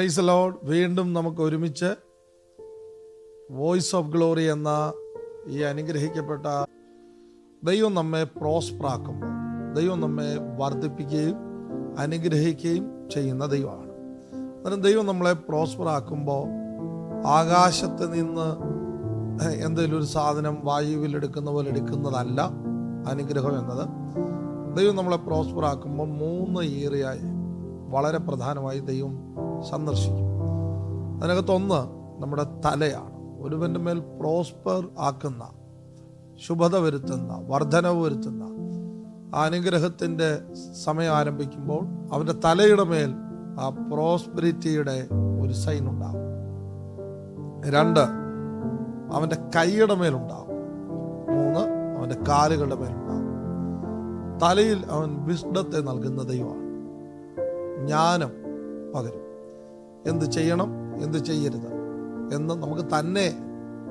Price load വീണ്ടും നമുക്ക് ഒരുമിച്ച് വോയിസ് ഓഫ് ഗ്ലോറി എന്ന ഈ അനുഗ്രഹിക്കപ്പെട്ട ദൈവം നമ്മെ പ്രോസ്പറാക്കുമ്പോൾ ദൈവം നമ്മെ വർദ്ധിപ്പിക്കുകയും അനുഗ്രഹിക്കുകയും ചെയ്യുന്ന ദൈവമാണ്. അന്നേരം ദൈവം നമ്മളെ പ്രോസ്പറാക്കുമ്പോൾ ആകാശത്ത് നിന്ന് എന്തെങ്കിലും ഒരു സാധനം വായുവിൽ എടുക്കുന്ന പോലെ എടുക്കുന്നതല്ല അനുഗ്രഹം എന്നത്. ദൈവം നമ്മളെ പ്രോസ്പറാക്കുമ്പോൾ മൂന്ന് ഏറിയായി വളരെ പ്രധാനമായി ദൈവം സന്ദർശിക്കും. അതിനകത്തൊന്ന് നമ്മുടെ തലയാണ്. ഒരുവന്റെ മേൽ പ്രോസ്പർ ആക്കുന്ന ശുഭത വരുത്തുന്ന വർധനവ് വരുത്തുന്ന അനുഗ്രഹത്തിന്റെ സമയം ആരംഭിക്കുമ്പോൾ അവന്റെ തലയുടെ മേൽ ആ പ്രോസ്പെരിറ്റിയുടെ ഒരു സൈൻ ഉണ്ടാകും. രണ്ട് അവന്റെ കൈയുടെ മേലുണ്ടാകും മൂന്ന് അവന്റെ കാലുകളുടെ മേലുണ്ടാകും തലയിൽ അവൻ വിഷ്ണത്തെ നൽകുന്ന ദൈവമാണ്. ജ്ഞാനം പകരും. എന്ത് ചെയ്യണം എന്ത് ചെയ്യരുത് എന്ന് നമുക്ക് തന്നെ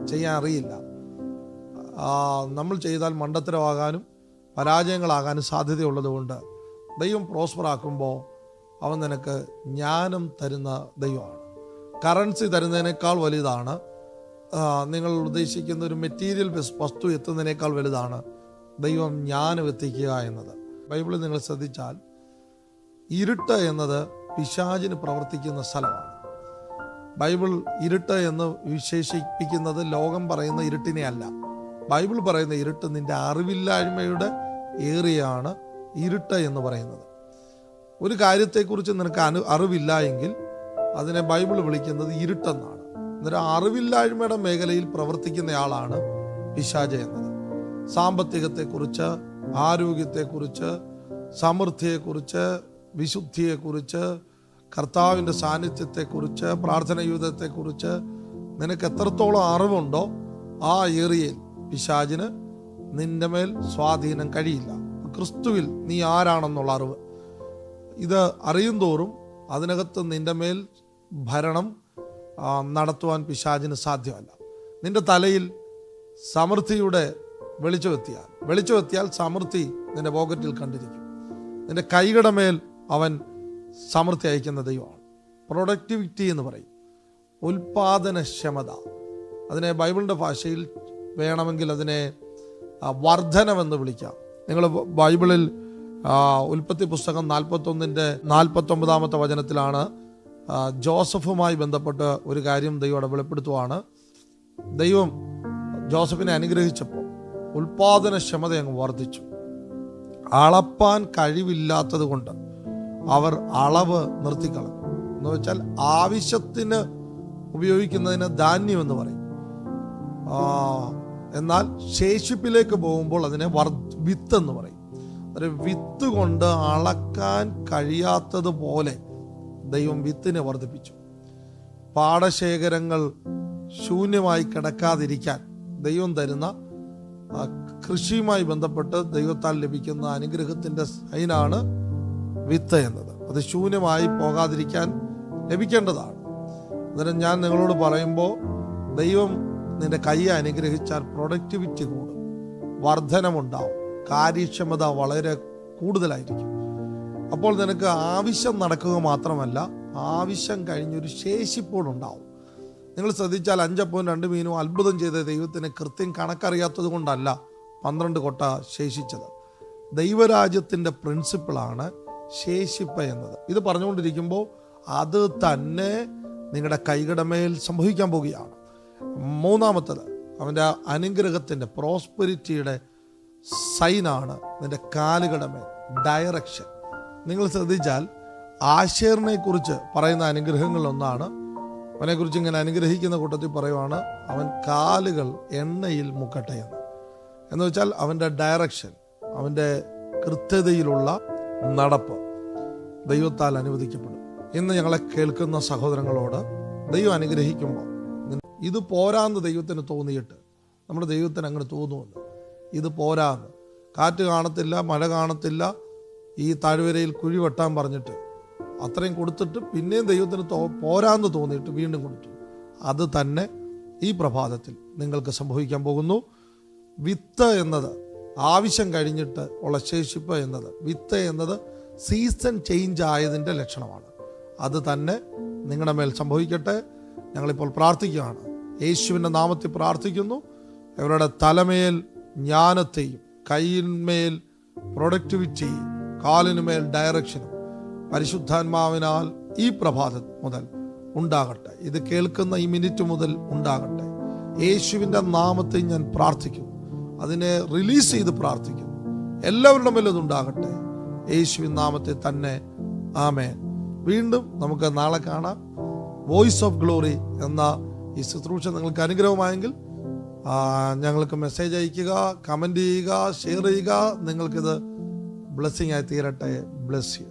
ചെയ്യാൻ അറിയില്ല. നമ്മൾ ചെയ്താൽ മണ്ടത്തരമാകാനും പരാജയങ്ങളാകാനും സാധ്യതയുള്ളതുകൊണ്ട് ദൈവം പ്രോസ്പറാക്കുമ്പോൾ അവൻ നിനക്ക് ജ്ഞാനം തരുന്ന ദൈവമാണ്. കറൻസി തരുന്നതിനേക്കാൾ വലുതാണ്. നിങ്ങൾ ഉദ്ദേശിക്കുന്ന ഒരു മെറ്റീരിയൽ വസ്തു എത്തുന്നതിനേക്കാൾ വലുതാണ് ദൈവം ജ്ഞാനം എത്തിക്കുക എന്നത്. ബൈബിളിൽ നിങ്ങൾ ശ്രദ്ധിച്ചാൽ ഇരുട്ട് എന്നത് പിശാചിന് പ്രവർത്തിക്കുന്ന സ്ഥലമാണ്. ബൈബിൾ ഇരുട്ട് എന്ന് വിശേഷിപ്പിക്കുന്നത് ലോകം പറയുന്ന ഇരുട്ടിനെ അല്ല. ബൈബിൾ പറയുന്ന ഇരുട്ട് നിന്റെ അറിവില്ലായ്മയുടെ ഏറിയാണ് ഇരുട്ട് എന്ന് പറയുന്നത്. ഒരു കാര്യത്തെക്കുറിച്ച് നിനക്ക് അനു അറിവില്ല എങ്കിൽ അതിനെ ബൈബിൾ വിളിക്കുന്നത് ഇരുട്ടെന്നാണ്. അന്നേരം അറിവില്ലായ്മയുടെ മേഖലയിൽ പ്രവർത്തിക്കുന്നയാളാണ് പിശാജ എന്നത്. സാമ്പത്തികത്തെക്കുറിച്ച് ആരോഗ്യത്തെക്കുറിച്ച് സമൃദ്ധിയെക്കുറിച്ച് വിശുദ്ധിയെക്കുറിച്ച് കർത്താവിന്റെ സാന്നിധ്യത്തെക്കുറിച്ച് പ്രാർത്ഥന യുദ്ധത്തെക്കുറിച്ച് നിനക്ക് എത്രത്തോളം അറിവുണ്ടോ ആ ഏറിയയിൽ പിശാചിന് നിന്റെ മേൽ സ്വാധീനം കഴിയില്ല. ക്രിസ്തുവിൽ നീ ആരാണെന്നുള്ള അറിവ്. ഇത് അറിയും തോറും അതിനകത്ത് നിന്റെ മേൽ ഭരണം നടത്തുവാൻ പിശാചിന് സാധ്യമല്ല. നിന്റെ തലയിൽ സമൃദ്ധിയുടെ വെളിച്ചമെത്തിയാൽ വെളിച്ചമെത്തിയാൽ സമൃദ്ധി നിന്റെ പോക്കറ്റിൽ കണ്ടിരിക്കും. നിന്റെ കൈകടമേൽ മേൽ അവൻ സമൃദ്ധി അയക്കുന്ന ദൈവമാണ്. പ്രൊഡക്ടിവിറ്റി എന്ന് പറയും. ഉൽപാദനക്ഷമത. അതിനെ ബൈബിളിന്റെ ഭാഷയിൽ വേണമെങ്കിൽ അതിനെ വർധനമെന്ന് വിളിക്കാം. നിങ്ങൾ ബൈബിളിൽ ഉൽപ്പത്തി പുസ്തകം നാൽപ്പത്തൊന്നിന്റെ നാൽപ്പത്തൊമ്പതാമത്തെ വചനത്തിലാണ് ജോസഫുമായി ബന്ധപ്പെട്ട് ഒരു കാര്യം ദൈവം വെളിപ്പെടുത്തുവാണ്. ദൈവം ജോസഫിനെ അനുഗ്രഹിച്ചപ്പോൾ ഉൽപാദനക്ഷമത അങ്ങ് വർദ്ധിച്ചു. അളപ്പാൻ കഴിവില്ലാത്തത് കൊണ്ട് അവർ അളവ് നിർത്തിക്കളഞ്ഞു. എന്ന് വെച്ചാൽ ആവശ്യത്തിന് ഉപയോഗിക്കുന്നതിന് ധാന്യം എന്ന് പറയും. എന്നാൽ ശേഷിപ്പിലേക്ക് പോകുമ്പോൾ അതിനെ വർ വിത്ത് എന്ന് പറയും. ഒരു വിത്ത് കൊണ്ട് അളക്കാൻ കഴിയാത്തതുപോലെ ദൈവം വിത്തിനെ വർദ്ധിപ്പിച്ചു. പാടശേഖരങ്ങൾ ശൂന്യമായി കിടക്കാതിരിക്കാൻ ദൈവം തരുന്ന കൃഷിയുമായി ബന്ധപ്പെട്ട് ദൈവത്താൽ ലഭിക്കുന്ന അനുഗ്രഹത്തിന്റെ സൈനാണ് വിത്ത് എന്നത്. അത് ശൂന്യമായി പോകാതിരിക്കാൻ ലഭിക്കേണ്ടതാണ്. അന്നേരം ഞാൻ നിങ്ങളോട് പറയുമ്പോൾ ദൈവം നിന്റെ കൈയെ അനുഗ്രഹിച്ചാൽ പ്രൊഡക്ടിവിറ്റി കൂടും. വർധനമുണ്ടാവും. കാര്യക്ഷമത വളരെ കൂടുതലായിരിക്കും. അപ്പോൾ നിനക്ക് ആവശ്യം നടക്കുക മാത്രമല്ല ആവശ്യം കഴിഞ്ഞൊരു ശേഷിപ്പോഴുണ്ടാവും നിങ്ങൾ ശ്രദ്ധിച്ചാൽ അഞ്ചപ്പവും രണ്ട് മീനും അത്ഭുതം ചെയ്ത ദൈവത്തിന് കൃത്യം കണക്കറിയാത്തത് കൊണ്ടല്ല പന്ത്രണ്ട് കൊട്ട ശേഷിച്ചത്. ദൈവരാജ്യത്തിന്റെ പ്രിൻസിപ്പിളാണ് ശേഷിപ്പ് എന്നത്. ഇത് പറഞ്ഞുകൊണ്ടിരിക്കുമ്പോൾ അത് തന്നെ നിങ്ങളുടെ കൈകടമേൽ സംഭവിക്കാൻ പോവുകയാണ്. മൂന്നാമത്തത് അവന്റെ അനുഗ്രഹത്തിന്റെ പ്രോസ്പെരിറ്റിയുടെ സൈനാണ് നിന്റെ കാലുകടമേൽ മേൽ ഡയറക്ഷൻ നിങ്ങൾ ശ്രദ്ധിച്ചാൽ ആശേറിനെ കുറിച്ച് പറയുന്ന അനുഗ്രഹങ്ങളിലൊന്നാണ്. അവനെക്കുറിച്ച് ഇങ്ങനെ അനുഗ്രഹിക്കുന്ന കൂട്ടത്തിൽ പറയുവാണ് അവൻ കാലുകൾ എണ്ണയിൽ മുക്കട്ടെ എന്ന്. എന്ന് വെച്ചാൽ അവന്റെ ഡയറക്ഷൻ അവന്റെ കൃത്യതയിലുള്ള നടപ്പ് ദൈവത്താൽ അനുവദിക്കപ്പെടും. ഇന്ന് ഞങ്ങളെ കേൾക്കുന്ന സഹോദരങ്ങളോട് ദൈവം അനുഗ്രഹിക്കുമ്പോൾ ഇത് പോരാന്ന് ദൈവത്തിന് തോന്നിയിട്ട് നമ്മുടെ ദൈവത്തിന് അങ്ങനെ തോന്നുമെന്ന്. ഇത് പോരാന്ന്. കാറ്റ് കാണത്തില്ല മഴ കാണത്തില്ല ഈ താഴ്വരയിൽ കുഴി വെട്ടാൻ പറഞ്ഞിട്ട് അത്രയും കൊടുത്തിട്ട് പിന്നെയും ദൈവത്തിന് തോ പോരാന്ന് തോന്നിയിട്ട് വീണ്ടും കൊടുത്തു. അത് തന്നെ ഈ പ്രഭാതത്തിൽ നിങ്ങൾക്ക് സംഭവിക്കാൻ പോകുന്നു. വിത്ത് എന്നത് ആവശ്യം കഴിഞ്ഞിട്ട് ഉള്ള ശേഷിപ്പ് എന്നത് വിത്ത് എന്നത് സീസൺ ചേഞ്ച് ആയതിന്റെ ലക്ഷണമാണ്. അത് തന്നെ നിങ്ങളുടെ മേൽ സംഭവിക്കട്ടെ. ഞങ്ങളിപ്പോൾ പ്രാർത്ഥിക്കുകയാണ്. യേശുവിന്റെ നാമത്തിൽ പ്രാർത്ഥിക്കുന്നു. ഇവരുടെ തലമേൽ ജ്ഞാനത്തെയും കയ്യിന്മേൽ പ്രൊഡക്ടിവിറ്റിയും കാലിനുമേൽ ഡയറക്ഷനും പരിശുദ്ധാത്മാവിനാൽ ഈ പ്രഭാതം മുതൽ ഉണ്ടാകട്ടെ. ഇത് കേൾക്കുന്ന ഈ മിനിറ്റ് മുതൽ ഉണ്ടാകട്ടെ. യേശുവിന്റെ നാമത്തെ ഞാൻ പ്രാർത്ഥിക്കുന്നു. അതിനെ റിലീസ് ചെയ്ത് പ്രാർത്ഥിക്കുന്നു. എല്ലാവരുടെ മേലും ഇതുണ്ടാകട്ടെ. യേശുവിൻ നാമത്തെ തന്നെ. ആമേ വീണ്ടും നമുക്ക് നാളെ കാണാം. വോയിസ് ഓഫ് ഗ്ലോറി എന്ന ഈ ശുശ്രൂഷ നിങ്ങൾക്ക് അനുഗ്രഹമായെങ്കിൽ ഞങ്ങൾക്ക് മെസ്സേജ് അയക്കുക കമന്റ് ചെയ്യുക ഷെയർ ചെയ്യുക. നിങ്ങൾക്കിത് ബ്ലെസ്സിങ് ആയി തീരട്ടെ. Bless you